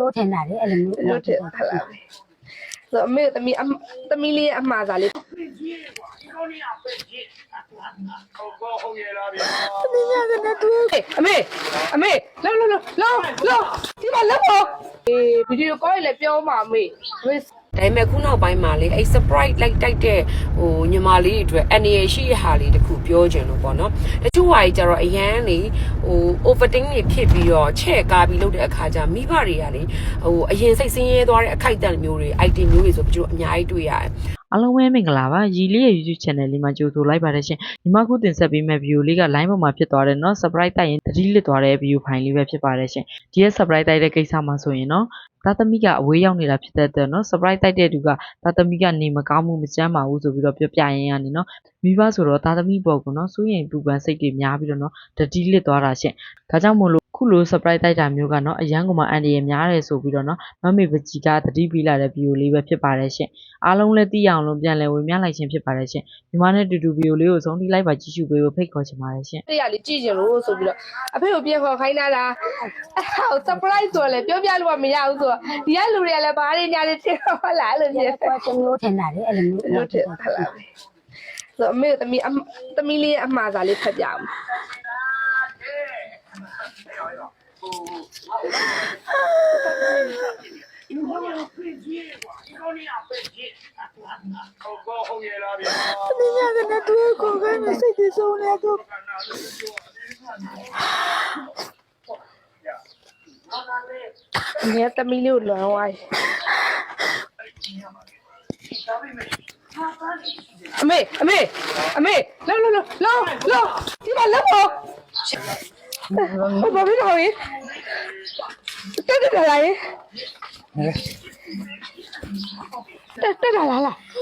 မျိုးထင်တာလေအဲ့လိုမျိုးလို့တယ်ဟုတ်လားဆိုအမေသမီးသမီးလေးရဲ့အမှားစားလေးအမေအမေလောလောလောလောလောဒီမှာလက်ပေါ်အေးဗီဒီယိုကောလည်းပြောမှာအမေအမေ ဒါပေမဲ့ခုနောက်ပိုင်းမှာလေအဲ့ surprise like တိုက်တဲ့ဟိုညီမလေးတွေအတွက်အနေရရှိရဟာလေးတခုပြောချင်လို့ပေါ့နော်တချို့ဟာကြီးကြတော့အရန်လေဟို overthink တွေဖြစ်ပြီးတော့ချဲ့ကားပြီးလုပ်တဲ့အခါကျမိဘတွေကလေဟိုအရင်စိတ်ဆင်းရဲသွားတဲ့အခိုက်အတန့်မျိုးတွေ item မျိုးတွေဆိုပြီးတော့အများကြီးတွေ့ရတယ် အားလုံးပဲမင်္ဂလာပါရီလေးရဲ့ YouTube channel လေးမှာကြိုဆိုလိုက်ပါတယ်ရှင်ဒီမှာခုတင်ဆက်ပေးမယ့် video လေးက line ပေါ်မှာဖြစ်သွားတယ်เนาะ surprise တိုက်ရင်တတိလစ်သွားတဲ့ video file လေးပဲဖြစ်ပါတယ်ရှင်ဒီရဲ့ surprise တိုက်တဲ့ကိစ္စမှာဆိုရင်เนาะသားသမီးကအဝေးရောက်နေတာဖြစ်တဲ့အတွက်เนาะ surprise တိုက်တဲ့သူကသားသမီးကနေမကောင်းမှုမကြမ်းပါဘူးဆိုပြီးတော့ပြောပြရင်ရတယ်เนาะမိဘဆိုတော့သားသမီးပေါ်ကเนาะစိုးရင်ပူပန်စိတ်တွေများပြီးတော့เนาะတတိလစ်သွားတာရှင်ဒါကြောင့်မို့လို့ ့ ခုလို surprise တိုက်တာမျိုးကတော့ အရန်ကိုမှ အန္တရာယ်များတယ်ဆိုပြီးတော့နော် မမေပကြီးက သတိပေးလာတဲ့ ဗီဒီယိုလေးပဲ ဖြစ်ပါတယ်ရှင့်။အားလုံးလည်း သိရအောင်လို့ ပြန်လည်ဝေမျှလိုက်ခြင်း ဖြစ်ပါတယ်ရှင့်။ညီမနဲ့အတူတူ ဗီဒီယိုလေးကို အဆုံးထိ လိုက်ပါကြည့်ရှုပေးဖို့ ဖိတ်ခေါ်ချင်ပါတယ်ရှင့်။“တစ်ယောက်လေး ကြည့်ချင်လို့ဆိုပြီးတော့ အဖေကိုပြင်ခေါ်ခိုင်းထားတာ။အဲ့ဒါကို surprise ဆိုတော့လည်း ပြောပြလို့က မရဘူးဆိုတော့ ဒီကလူတွေကလည်း ဘာတွေညာတွေ ထင်မှာပေါ့လား အဲ့လိုဖြစ်နေတာ။”“ရပ်ကွက်တမျိုး ထင်တာလေ။အဲ့လိုမျိုး။”“အဲ့လိုထင်တာလား။အမေကို သမီးလေးရဲ့ အမှာစာလေး ဖတ်ပြဦးမယ်။ မေသမီးလေးကိုလွန်သွားအမေအမေအမေလောလောလောလောလောဒီမှာလက်ပေါ်ဘာဖြစ်လို့လဲတက်တက်လာရင်တက်တက်လာလား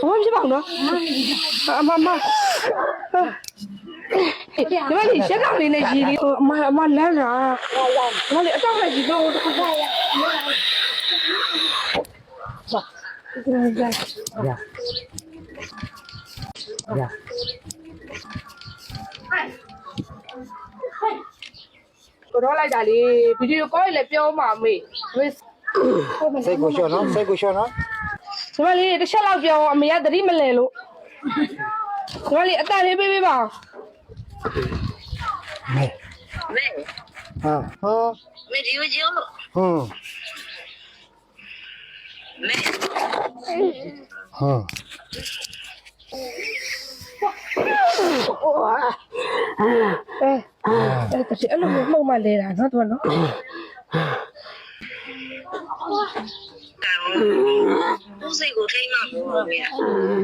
ဘာဖြစ်ပါ့နော်အမမဒီမလေးရှက်ကောင်လေးနဲ့ရီလေးအမအမလမ်းလာမလေးအတော့လိုက်ကြီးတော့တစ်ခါရရကို တော့လိုက်တာလေဗီဒီယိုကောလည်းပြောမှမေးစိတ်ကိုရှော့နော်စိတ်ကိုရှော့နော်ကျမလေးတစ်ချက်လောက်ပြောအမေကသတိမလည်လို့ကျမလေးအတန်လေးပေးပေးပါမေမေဟာဟာမေဒီယိုဂျီယိုဟွန်းမေဟာ Oh. အဲအဲ့တတိအဲ့လိုမှုတ်မှလဲတာနော်သူကနော်ဘူးစိတ်ကိုထိမ့်မှာဘူးဗျာ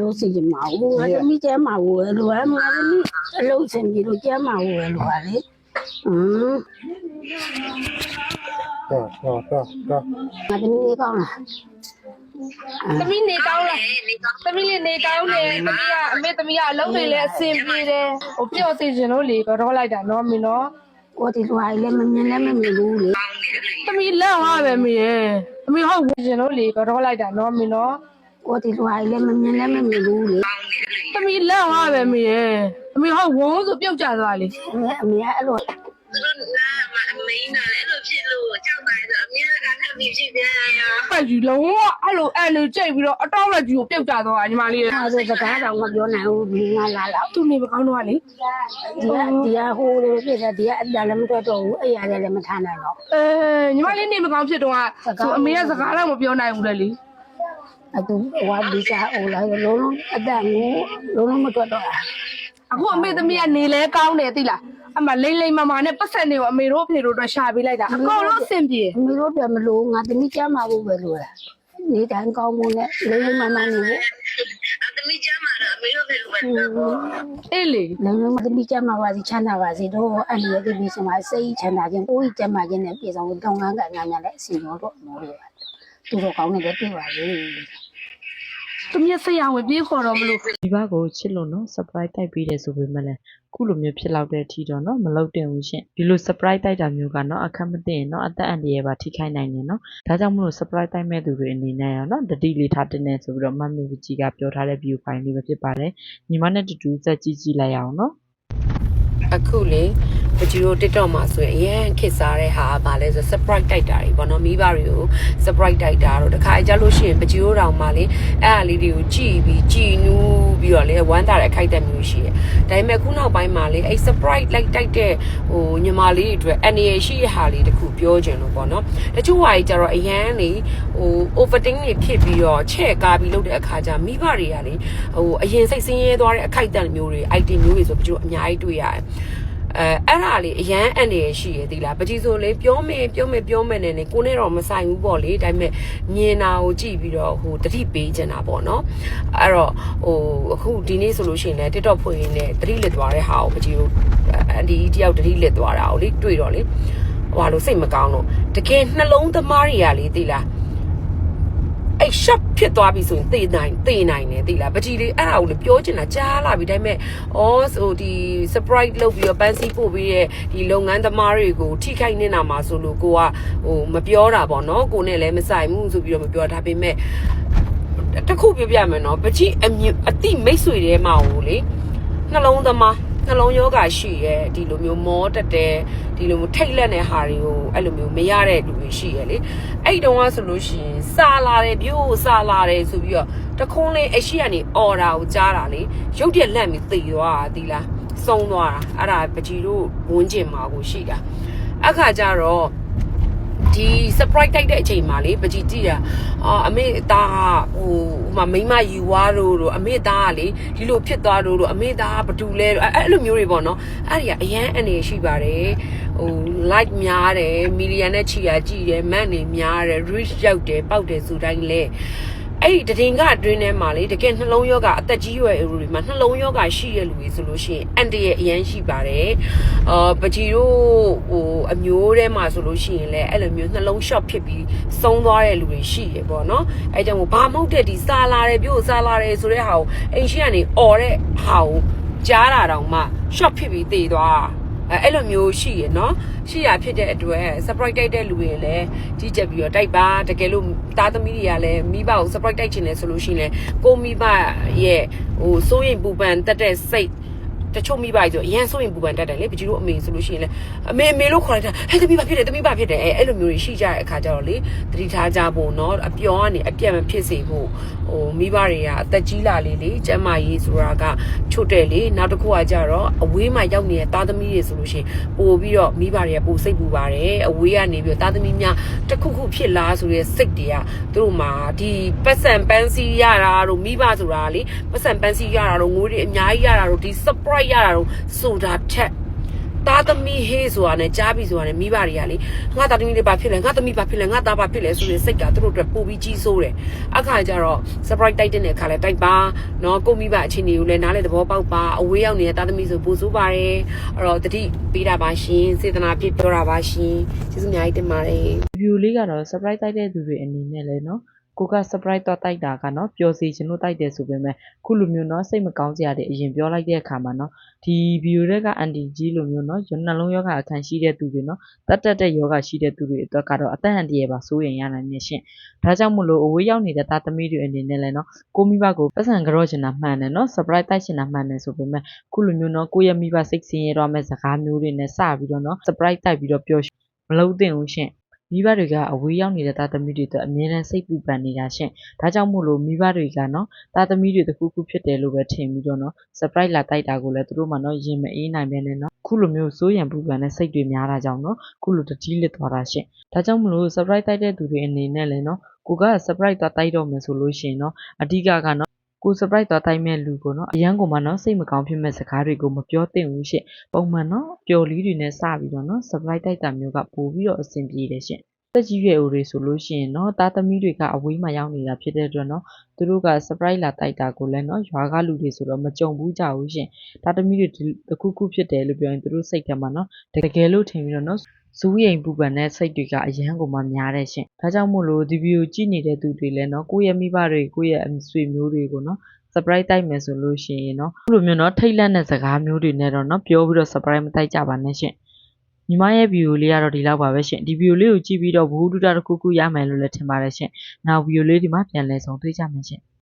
လို့စိတ်မှာဘူးငါသမီးကျဲမှာဘူးလို့ဟာငါသမီးအလုံးစင်ကြီးလို့ကျဲမှာဘူးလို့ဟာလေဟမ်တော့တော့တော့ငါသမီးကောင်းလား သမီးနေကောင်းလားသမီးလေးနေကောင်းတယ်သမီးကအမေသမီးကအလုပ်တွေလည်းအဆင်ပြေတယ်ဟိုပျော့စေချင်လို့လေတော့လိုက်တာနော်မင်းနော်ဟိုဒီလိုအားလည်းမမြင်လည်းမမြင်ဘူးလေသမီးလက်ဟာပဲမင်းရဲ့သမီးဟုတ်ဝင်ချင်လို့လေတော့လိုက်တာနော်မင်းနော်ဟိုဒီလိုအားလည်းမမြင်လည်းမမြင်ဘူးလေသမီးလက်ဟာပဲမင်းရဲ့သမီးဟုတ်ဝုန်းဆိုပြုတ်ကျသွားလေအမေအဲ့လို 呀，ပတ်ယူလုံးဝအဲ့လိုအဲ့လိုကြိတ်ပြီးတော့အတောက်လက်ကြီးကိုပြုတ်ကြသွားတာညီမလေးရဲ့အဲ့ဒါစကားတော့မပြောနိုင်ဘူးဒီငါလာလာသူနေမကောင်းတော့လေဒီကဒီကဟိုလိုဖြစ်တယ်ဒီကအတလည်းမတွေ့တော့ဘူးအဲ့ရတယ်လည်းမထားနိုင်တော့အဲညီမလေးနေမကောင်းဖြစ်တော့ဆိုအမေကစကားတော့မပြောနိုင်ဘူးလေလေအတူဟိုဒီကဟိုလိုက်လုံးလုံးအတန်ကိုလုံးလုံးမတွေ့တော့ အခုအမေသမီးကနေလဲကောင်းတယ်သိလားအမလိမ့်လိမ့်မမနဲ့ပတ်ဆက်နေကိုအမေတို့အဖေတို့အတွက်ရှာပေးလိုက်တာအကုန်လုံးအဆင်ပြေအမေတို့ပြန်မလို့ငါသမီးကြမ်းမှာဖို့ပဲလို့လားနေတိုင်းကောင်းမှုနဲ့လိမ့်လိမ့်မမနေလို့အသမီးကြမ်းမှာတော့အမေတို့ပဲလို့ပဲအေးလေလိမ့်လိမ့်မသမီးကြမ်းမှာပါစီချမ်းသာပါစီတို့အဲ့ဒီရဲ့ဒီရှင်မှာစိတ်ချမ်းသာခြင်းကိုယ်ကြီးကြမ်းမှာခြင်းနဲ့ပြေဆောင်ကိုတောင်းငန်းကန်ငန်းများနဲ့အစီအစဉ်တို့အမေတို့သူတို့ကောင်းနေတယ်တွေ့ပါလေ သူမျက်စိရဝင်ပြေးခေါ်တော့မလို့။ဒီဘက်ကိုချစ်လို့နော် surprise တိုက်ပေးတယ်ဆိုပေမဲ့လည်းခုလိုမျိုးဖြစ်လောက်တဲ့အထိတော့နော်မလုပ်တင်ဘူးရှင်။ဒီလို surprise တိုက်တာမျိုးကနော်အခက်မသိရင်နော်အသက်အန္တရာယ်ပါထိခိုက်နိုင်တယ်နော်။ဒါကြောင့်မလို့ surprise တိုက်မဲ့သူတွေအနေနဲ့ရောနော်တတိလေးထားတင်နေဆိုပြီးတော့မမေကြီးကပြောထားတဲ့ view file လေးပဲဖြစ်ပါတယ်။ညီမနဲ့တူတူစက်ကြည့်ကြည့်လိုက်အောင်နော်။အခုလေ ပကြီးတို့ TikTok မှာဆိုရင်အရင်ခစ်စားတဲ့ဟာကဘာလဲဆို surprise တိုက်တာတွေပေါ့နော်မိဘတွေကို surprise တိုက်တာတော့တခါကြလို့ရှိရင်ပကြီးတို့တောင်မှလေအဲ့အလေးတွေကိုကြည်ပြီးကြည်နူးပြီးတော့လေဝမ်းသာတဲ့အခိုက်အတန့်မျိုးရှိတယ်ဒါပေမဲ့ခုနောက်ပိုင်းမှာလေအဲ့ surprise လိုက်တိုက်တဲ့ဟိုညီမလေးတွေအတွက်အနေရရှိတဲ့ဟာလေးတခုပြောချင်လို့ပေါ့နော်တချို့ဟာကြီးကြတော့အရန်လေဟို overthink တွေဖြစ်ပြီးတော့ချဲ့ကားပြီးလုပ်တဲ့အခါကျမိဘတွေကလေဟိုအရင်စိတ်ဆင်းရဲသွားတဲ့အခိုက်အတန့်မျိုးတွေ item မျိုးတွေဆိုပကြီးတို့အများကြီးတွေ့ရတယ် အဲအဲ့ဒါလေးအရန်အနေရရှိရသေးလားပကြီးဆိုလေပြောမယ်ပြောမယ်ပြောမယ်နဲ့နေကိုနဲ့တော့မဆိုင်ဘူးပေါ့လေဒါပေမဲ့မြင်တာကိုကြည့်ပြီးတော့ဟိုတတိပေးချင်တာပေါ့နော်အဲ့တော့ဟိုအခုဒီနေ့ဆိုလို့ရှိရင်လည်း TikTok ဖွင့်ရင်းနဲ့တတိလစ်သွားတဲ့ဟာကိုပကြီးတို့အန်ဒီတယောက်တတိလစ်သွားတာကိုလေတွေ့တော့လေဟိုဟာလို့စိတ်မကောင်းတော့တကယ်နှလုံးသမားတွေကလေသိလား အဲ့ shop ဖြစ်သွားပြီဆိုရင်သေနိုင်သေနိုင်တယ်သိလားပကြီးလေးအဲ့ဒါကိုလေပြောချင်တာကြားလာပြီဒါပေမဲ့ဩဆိုဒီ surprise လုပ်ပြီးတော့ပန်းစီပို့ပြီးတဲ့ဒီလုပ်ငန်းသမားတွေကိုထိခိုက်နေတာမှာဆိုလို့ကိုကဟိုမပြောတာပေါ့နော်ကိုနဲ့လည်းမဆိုင်ဘူးဆိုပြီးတော့မပြောဒါပေမဲ့တခုပြောပြမယ်နော်ပကြီးအမြင့်အတိမိတ်ဆွေတဲမှာကိုလေနှလုံးသမား နှလုံးယောဂရှိရဲဒီလိုမျိုးမောတက်တယ်ဒီလိုမျိုးထိတ်လက်တဲ့ဟာတွေကိုအဲ့လိုမျိုးမရတဲ့လူတွေရှိရဲလေအဲ့တုန်းကဆိုလို့ရှိရင်စာလာတယ်ပြို့စာလာတယ်ဆိုပြီးတော့တခုံးလေးအရှိကနေအော်တာကိုကြားတာလေရုပ်တရက်လက်ပြီးသေသွားတာဒီလားစုံသွားတာအဲ့ဒါပကြီးတို့ဝန်းကျင်မှာကိုရှိတာအခါကျတော့ ဒီ surprise တိုက်တဲ့အချိန်မှာလေပကြီးကြည့်တာအာအမေသားဟိုဟိုမှာမိမယူွားလို့လို့အမေသားကလေဒီလိုဖြစ်သွားလို့လို့အမေသားကဘာတူလဲလို့အဲ့အဲ့လိုမျိုးတွေပေါ့နော်အဲ့ဒီကအရန်အနေရှိပါတယ်ဟို like များတယ်မီလီယံနဲ့ချီရကြည့်တယ်မန်နေများတယ် reach ရောက်တယ်ပေါက်တယ်ဆိုတိုင်းလေ အဲ့ဒီတည်ငါအတွင်းထဲမှာလေတကယ်နှလုံးယောဂအသက်ကြီးရွယ်လူတွေမှာနှလုံးယောဂရှိရလူတွေဆိုလို့ရှိရင်အန်တရဲ့အရန်ရှိပါတယ်အာပကြီးတို့ဟိုအမျိုးထဲမှာဆိုလို့ရှိရင်လည်းအဲ့လိုမျိုးနှလုံး short ဖြစ်ပြီးဆုံးသွားတဲ့လူတွေရှိရပေါ့နော်အဲ့ကြောင့်ဘာမဟုတ်တဲ့ဒီစာလာတယ်ပြို့စာလာတယ်ဆိုတဲ့ဟာကိုအိမ်ရှိကနေអော်တဲ့ဟာကိုကြားတာတောင်မှ short ဖြစ်ပြီးတည်သွားတာ အဲအဲ့လိုမျိုးရှိရနော်ရှိရဖြစ်တဲ့အတွက် surprise တိုက်တဲ့လူတွေလည်းကြီးကြပ်ပြီးတော့တိုက်ပါတကယ်လို့သားသမီးတွေကလည်းမိဘကို surprise တိုက်ချင်တယ်ဆိုလို့ရှိရင်လည်းကိုမိဘရဲ့ဟိုစိုးရင်ပူပန်တက်တဲ့စိတ် တချို့မိဘကြီးဆိုအရင်စိုးရင်ပူပန်တက်တယ်လေပကြီးတို့အမေဆိုလို့ရှိရင်လည်းအမေအမေလို့ခေါ်လိုက်တာဟဲ့သမီးဘာဖြစ်တယ်သမီးဘာဖြစ်တယ်အဲအဲ့လိုမျိုးတွေရှိကြတဲ့အခါကျတော့လေတတိထားကြဖို့နော်အပျော်ကနေအပြတ်မဖြစ်စေဖို့ဟိုမိဘတွေကအသက်ကြီးလာလေလေကျမ်းမာရေးဆိုတာကချွတ်တယ်လေနောက်တစ်ခုကကြတော့အဝေးမှာရောက်နေတဲ့သားသမီးတွေဆိုလို့ရှိရင်ပို့ပြီးတော့မိဘတွေကပို့စိတ်ပူပါတယ်အဝေးကနေပြီးတော့သားသမီးများတစ်ခုခုဖြစ်လားဆိုတဲ့စိတ်တွေကသူတို့မှာဒီပတ်စံပန်းစီရတာတို့မိဘဆိုတာလေပတ်စံပန်းစီရတာတို့ငွေတွေအများကြီးရတာတို့ဒီ surprise လိုက်ရတာတော့ဆိုတာထက်သားသမီးဟေးဆိုတာနဲ့ကြားပြီဆိုတာနဲ့မိဘတွေကလေငါသားသမီးတွေဘာဖြစ်လဲငါသမီးဘာဖြစ်လဲငါသားဘာဖြစ်လဲဆိုရင်စိတ်ကသူတို့အတွက်ပိုပြီးကြီးစိုးတယ်အခါကျတော့ surprise တိုက်တဲ့အခါလဲတိုက်ပါနော်ကိုမိဘအချင်းတွေကိုလည်းနားလေသဘောပေါက်ပါအဝေးရောက်နေတဲ့သားသမီးဆိုပိုဆိုးပါတယ်အဲ့တော့တတိပေးတာပါရှင်စေတနာပြည့်ပြောတာပါရှင်ကျေးဇူးအများကြီးတင်ပါတယ် review လေးကတော့ surprise တိုက်တဲ့သူတွေအနေနဲ့လဲနော် ကိုက surprise သွားတိုက်တာကနော်ပျော်စေချင်လို့တိုက်တယ်ဆိုပေမဲ့ခုလိုမျိုးနော်စိတ်မကောင်းစရာတွေအရင်ပြောလိုက်တဲ့အခါမှာနော်ဒီဗီဒီယိုတွေကအန်တီကြီးလိုမျိုးနော်နှလုံးယောဂအခံရှိတဲ့သူတွေနော်တတ်တတ်တဲ့ယောဂရှိတဲ့သူတွေအတွက်ကတော့အသက်အန္တရာယ်ပါစိုးရိမ်ရနိုင်နေရှင်ဒါကြောင့်မလို့အဝေးရောက်နေတဲ့သားသမီးတွေအနေနဲ့လည်းနော်ကိုမိဘကိုပတ်စံကြော့ချင်တာမှန်တယ်နော် surprise တိုက်ချင်တာမှန်တယ်ဆိုပေမဲ့ခုလိုမျိုးနော်ကိုရဲ့မိဘစိတ်ဆင်းရဲတော့မဲ့စကားမျိုးတွေနဲ့စပြီးတော့နော် surprise တိုက်ပြီးတော့ပျော်မလုံးသင့်ဘူးရှင် မိဘတွေကအဝေးရောက်နေတဲ့သားသမီးတွေအတွက်အမြဲတမ်းစိတ်ပူပန်နေတာရှင့်။ဒါကြောင့်မို့လို့မိဘတွေကနော်သားသမီးတွေတစ်ခုခုဖြစ်တယ်လို့ပဲထင်ပြီးတော့နော် surprise လာတိုက်တာကိုလည်းသူတို့မှနော်ရင်မအေးနိုင်ပဲနဲ့နော်ခုလိုမျိုးစိုးရံပူပန်တဲ့စိတ်တွေများတာကြောင့်နော်ခုလိုတတိလစ်သွားတာရှင့်။ဒါကြောင့်မို့လို့ surprise တိုက်တဲ့သူတွေအနေနဲ့လည်းနော်ကိုက surprise သွားတိုက်တော့မယ်ဆိုလို့ရှိရင်နော်အဓိကကနော် ကို surprise သွားတိုက်မဲ့လူကိုနော်အရန်ကိုမှနော်စိတ်မကောင်းဖြစ်မဲ့စကားတွေကိုမပြောသင့်ဘူးရှင့်ပုံမှန်နော်ပျော်လီတွေနဲ့စပြီးတော့နော် surprise တိုက်တာမျိုးကပိုပြီးတော့အဆင်ပြေတယ်ရှင့် တက်ကြီးရွယ်အိုတွေဆိုလို့ရှိရင်เนาะသားသမီးတွေကအဝေးမှာရောက်နေတာဖြစ်တဲ့အတွက်เนาะသူတို့က surprise လာတိုက်တာကိုလည်းเนาะရွာကလူတွေဆိုတော့မကြုံဘူးကြဘူးရှင်သားသမီးတွေဒီတစ်ခုခုဖြစ်တယ်လို့ပြောရင်သူတို့စိတ်ထဲမှာเนาะတကယ်လို့ထင်ပြီးတော့เนาะ ဇူးရိမ်ပူပန်တဲ့စိတ်တွေကအရန်ကိုမှများတယ်ရှင်။ဒါကြောင့်မို့လို့ဒီဗီဒီယိုကြည့်နေတဲ့သူတွေလည်းနော်ကိုယ့်ရဲ့မိဘတွေကိုယ့်ရဲ့အဆွေမျိုးတွေကိုနော် surprise တိုက်မယ်ဆိုလို့ရှိရင်နော်အခုလိုမျိုးနော်ထိတ်လန့်တဲ့စကားမျိုးတွေနဲ့တော့နော်ပြောပြီးတော့ surprise မတိုက်ကြပါနဲ့ရှင်ညီမရဲ့ဗီဒီယိုလေးကတော့ဒီလောက်ပါပဲရှင်ဒီဗီဒီယိုလေးကိုကြည့်ပြီးတော့ဘ ഹു ဒုတာတစ်ခုခုရမယ်လို့လည်းထင်ပါတယ်ရှင်နောက်ဗီဒီယိုလေးဒီမှာပြန်လည်ဆောင်တွေ့ကြမယ်ရှင်